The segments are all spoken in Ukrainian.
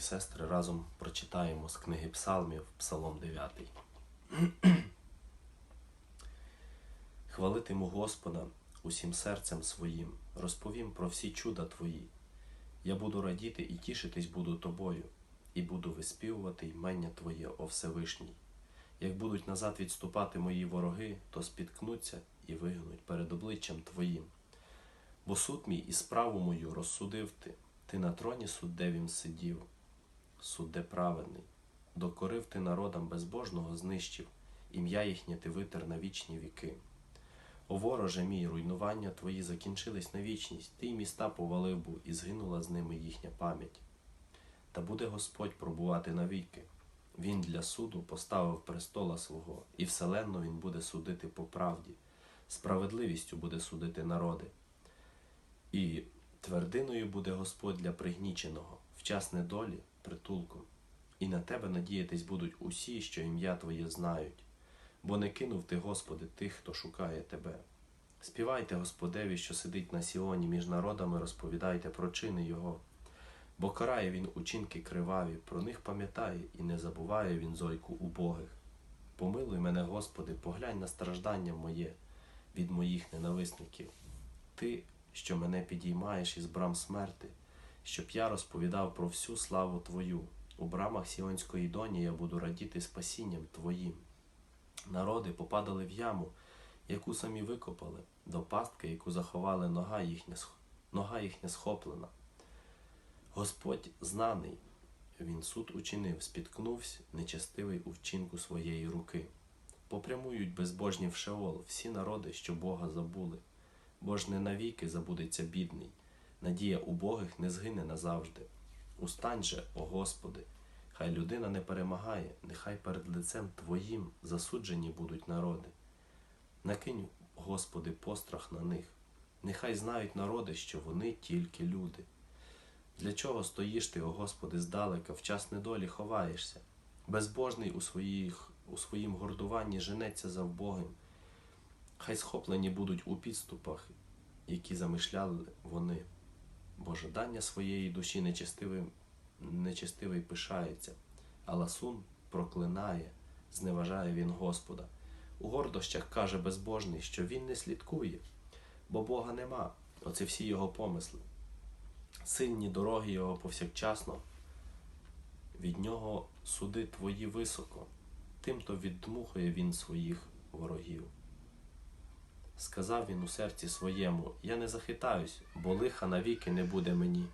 сестри, разом прочитаємо з книги Псалмів, Псалом 9. Хвалитиму Господа усім серцем своїм, розповім про всі чуда Твої. Я буду радіти і тішитись буду тобою, і буду виспівувати ймення Твоє, о Всевишній. Як будуть назад відступати мої вороги, то спіткнуться і вигнуть перед обличчям Твоїм. Бо суд мій і справу мою розсудив ти, ти на троні суддевім сидів, судде праведний, докорив ти народам безбожного знищив, ім'я їхнє ти витер на вічні віки. О вороже мій, руйнування твої закінчились на вічність, ти й міста повалив був, і згинула з ними їхня пам'ять. Та буде Господь пробувати навіки. Він для суду поставив престола свого, і вселенно він буде судити по правді, справедливістю буде судити народи. І твердиною буде Господь для пригніченого, в час недолі притулком. І на тебе надіятись будуть усі, що ім'я Твоє знають, бо не кинув ти, Господи, тих, хто шукає Тебе. Співайте Господеві, що сидить на Сіоні між народами, розповідайте про чини Його. Бо карає він учинки криваві, про них пам'ятає і не забуває він зойку убогих. Помилуй мене, Господи, поглянь на страждання моє від моїх ненависників. Ти, що мене підіймаєш із брам смерти, щоб я розповідав про всю славу Твою. У брамах Сіонської доні я буду радіти спасінням Твоїм. Народи попадали в яму, яку самі викопали, до пастки, яку заховали нога їхня, нога їхня схоплена. Господь знаний, він суд учинив, спіткнувся, нечестивий у вчинку своєї руки. Попрямують безбожні в Шеол всі народи, що Бога забули, бо ж не навіки забудеться бідний, надія убогих не згине назавжди. Устань же, о Господи, хай людина не перемагає, нехай перед лицем Твоїм засуджені будуть народи. Накинь, Господи, пострах на них, нехай знають народи, що вони тільки люди. Для чого стоїш ти, о Господи, здалека, в час недолі ховаєшся? Безбожний у, своїх, у своїм гордуванні женеться за вбогим. Хай схоплені будуть у підступах, які замишляли вони, бо жадання своєї душі нечестивий, нечестивий пишається, а ласун проклинає, зневажає він Господа. У гордощах каже безбожний, що він не слідкує, бо Бога нема. Оце всі його помисли сильні дороги його повсякчасно, від нього суди твої високо, тимто віддмухує він своїх ворогів. Сказав він у серці своєму: Я не захитаюсь, бо лиха навіки не буде мені.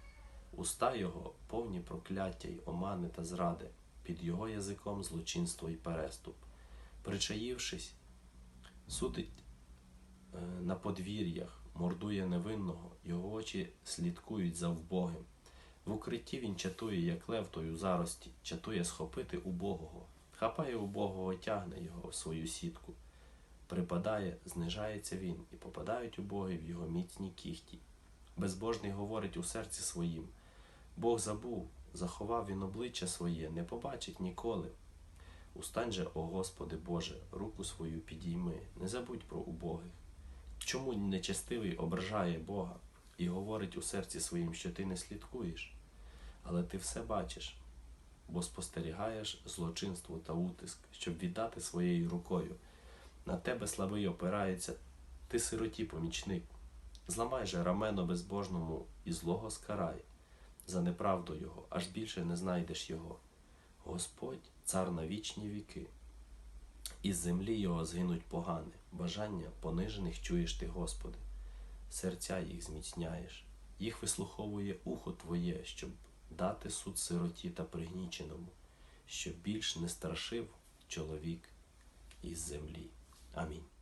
Уста його повні прокляття й омани та зради, під його язиком злочинство й переступ. Причаївшись, судить е, на подвір'ях, мордує невинного, його очі слідкують за вбогим. В укритті він чатує, як лев той у зарості, чатує схопити убогого, хапає убогого, тягне його в свою сітку. Припадає, знижається він, і попадають убоги в його міцні кіхті. Безбожний говорить у серці своїм: Бог забув, заховав він обличчя своє, не побачить ніколи. Устань же, о Господи Боже, руку свою підійми, не забудь про убогих. Чому нечестивий ображає Бога і говорить у серці своїм, що ти не слідкуєш, але ти все бачиш, бо спостерігаєш злочинство та утиск, щоб віддати своєю рукою. На тебе слабий опирається, ти сироті помічник. Зламай же рамено безбожному і злого скарай, за неправду його, аж більше не знайдеш його. Господь цар на вічні віки. Із землі його згинуть погане, бажання понижених чуєш ти, Господи. Серця їх зміцняєш, їх вислуховує ухо Твоє, щоб дати суд сироті та пригніченому, щоб більш не страшив чоловік із землі. Amen.